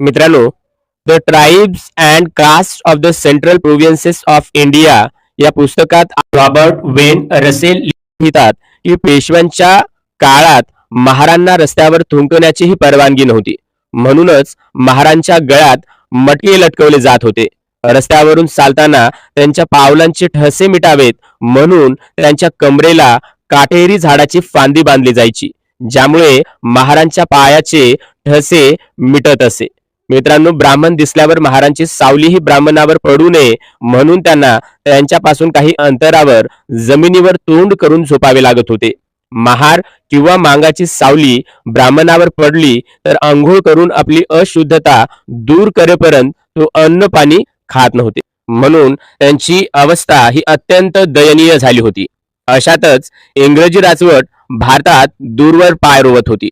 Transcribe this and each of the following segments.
मित्रांनो the tribes and caste of the central provinces of India या पुस्तकात Robert Wien Russell लिहितात की पेशव्यांच्या काळात महारांना रस्त्यावर थुंकण्याचीही परवानगी नव्हती. म्हणूनच महारांच्या गळ्यात मटके लटकवले जात होते. रस्त्यावरून चालताना त्यांच्या पावलांचे ठसे मिटावेत म्हणून त्यांच्या कमरेला काटेरी झाडाची फांदी बांधली जायची ज्यामुळे महारांच्या पायाचे ठसे मिटत असे. मित्रांनो ब्राह्मण दिसल्यावर महारांची सावलीही ब्राह्मणावर पडू नये म्हणून त्यांना त्यांच्यापासून काही अंतरावर जमिनीवर तोंड करून झोपावे लागत होते. महार किंवा मांगाची सावली ब्राह्मणावर पडली तर आंघोळ करून आपली अशुद्धता दूर करेपर्यंत तो अन्न पाणी खात नव्हते. म्हणून त्यांची अवस्था ही अत्यंत दयनीय झाली होती. अशातच इंग्रजी राजवट भारतात दूरवर पाय रोवत होती.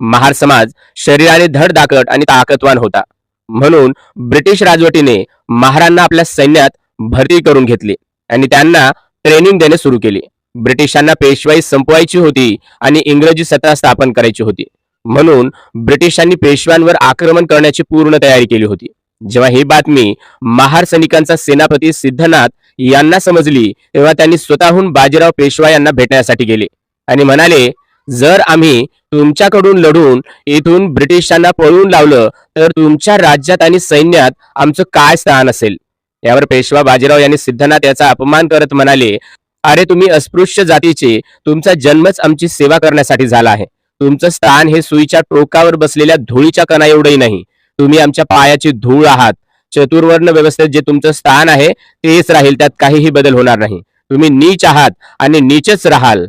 महार समाज शरीराने धड दाकट आणि ताकदवान होता. म्हणून ब्रिटिश राजवटीने महारांना आपल्या सैन्यात भरती करून घेतली आणि त्यांना ट्रेनिंग देणे सुरू केले. ब्रिटिशांना पेशवाई संपवायची होती आणि इंग्रजी सत्ता स्थापन करायची होती. म्हणून ब्रिटिशांनी पेशव्यांवर आक्रमण करण्याची पूर्ण तयारी केली होती. जेव्हा ही बातमी महार सैनिकांचा सेनापती सिद्धनाथ यांना समजली तेव्हा त्यांनी स्वतःहून बाजीराव पेशवा यांना भेटण्यासाठी गेले आणि म्हणाले जर आम्ही तुमच्याकडून लढून इथून ब्रिटिशांना पळवून लावलं तर तुमच्या राज्यात आणि सैन्यात आमचं काय स्थान असेल? यावर पेशवा बाजीराव यांनी सिद्धनाथ याचा अपमान करत म्हणाले अरे तुम्ही अस्पृश्य जातीचे तुमचा जन्मच आमची सेवा करण्यासाठी झाला आहे. तुमचं स्थान हे सुईच्या टोकावर बसलेल्या धुळीच्या कणा एवढंही नाही. तुम्ही आमच्या पायाची धूळ आहात. चतुर्वर्ण व्यवस्थेत जे तुमचं स्थान आहे तेच राहील त्यात काहीही बदल होणार नाही. तुम्ही नीच आहात आणि नीचच राहाल.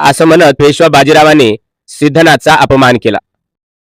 असं म्हणत पेशवा बाजीरावाने सिद्धनाथचा अपमान केला.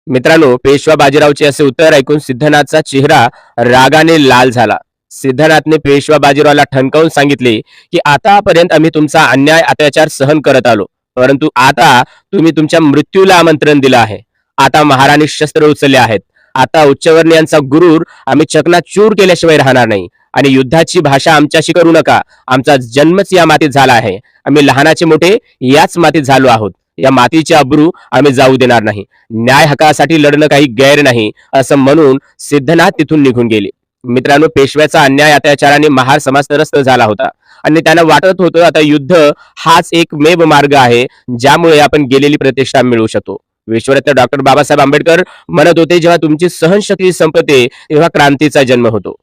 मित्रांनो पेशवा बाजीरावचे असे उत्तर ऐकून सिद्धनाथचा चेहरा रागाने लाल झाला. सिद्धनाथने पेशवा बाजीरावला ठणकावून सांगितले की आतापर्यंत आम्ही तुमचा अन्याय अत्याचार सहन करत आलो परंतु आता तुम्ही तुमच्या मृत्यूला आमंत्रण दिलं आहे. आता महाराणी शस्त्र उचलले आहेत. आता उच्चवर्णीयांचा गुरूर आम्ही चकनाचूर केल्याशिवाय राहणार नाही. आणि युद्धाची भाषा आमच्याशी करू नका. आमचा जन्मच या मातीत झाला आहे. आम्ही लहानाचे मोठे याच मातीत झालो आहोत. या मातीचे अब्रू आम्ही जाऊ देणार नाही. न्याय हकासाठी लढणं काही गैर नाही असं म्हणून सिद्धनाथ तिथून निघून गेले. मित्रांनो पेशव्याचा अन्याय अत्याचाराने महार समाज त्रस्त झाला होता. आणि त्यांना वाटत होतं आता युद्ध हाच एक मेव मार्ग आहे ज्यामुळे आपण गेलेली प्रतिष्ठा मिळवू शकतो. विश्वरत्न डॉक्टर बाबासाहेब आंबेडकर म्हणत होते जेव्हा तुमची सहनशक्ती संपते तेव्हा क्रांतीचा जन्म होतो.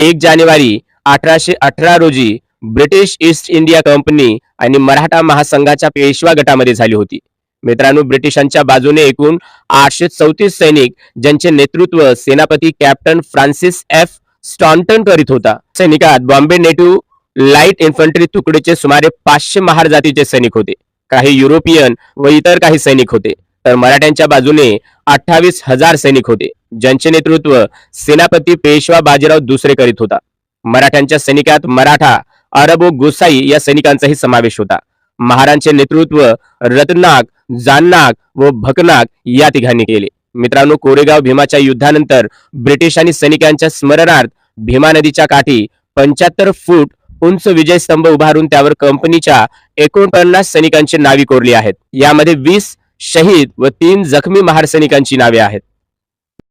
एक जानेवारी अठराशे अठरा रोजी ब्रिटिश ईस्ट इंडिया कंपनी आणि मराठा महासंघाच्या पेशवा गटामध्ये झाली होती. मित्रांनो ब्रिटिशांच्या बाजूने एकूण आठशे चौतीस सैनिक ज्यांचे नेतृत्व सेनापती कॅप्टन फ्रान्सिस एफ. स्टॉन्टन करीत होता. सैनिकात बॉम्बे नेटिव्ह लाइट इन्फंट्री तुकडीचे सुमारे पाचशे महार जातीचे सैनिक होते. काही युरोपियन व इतर काही सैनिक होते. तर मराठ्यांच्या बाजूने अठ्ठावीस हजार सैनिक होते. ज्यांचे नेतृत्व सेनापती पेशवा बाजीराव दुसरे करीत होता. मराठ्यांच्या सैनिकात मराठा अरब व गोसाई या सैनिकांचाही समावेश होता. महारांचे नेतृत्व रत्नाक जाननाक व भकनाक या तिघांनी केले. मित्रांनो कोरेगाव भीमाच्या युद्धानंतर ब्रिटिशांनी सैनिकांच्या स्मरणार्थ भीमा नदीच्या काठी पंच्याहत्तर फूट उंच विजय स्तंभ उभारून त्यावर कंपनीच्या एकोणपन्नास सैनिकांची नावी कोरली आहेत. यामध्ये वीस शहीद व तीन जखमी महार सैनिकांची नावे आहेत.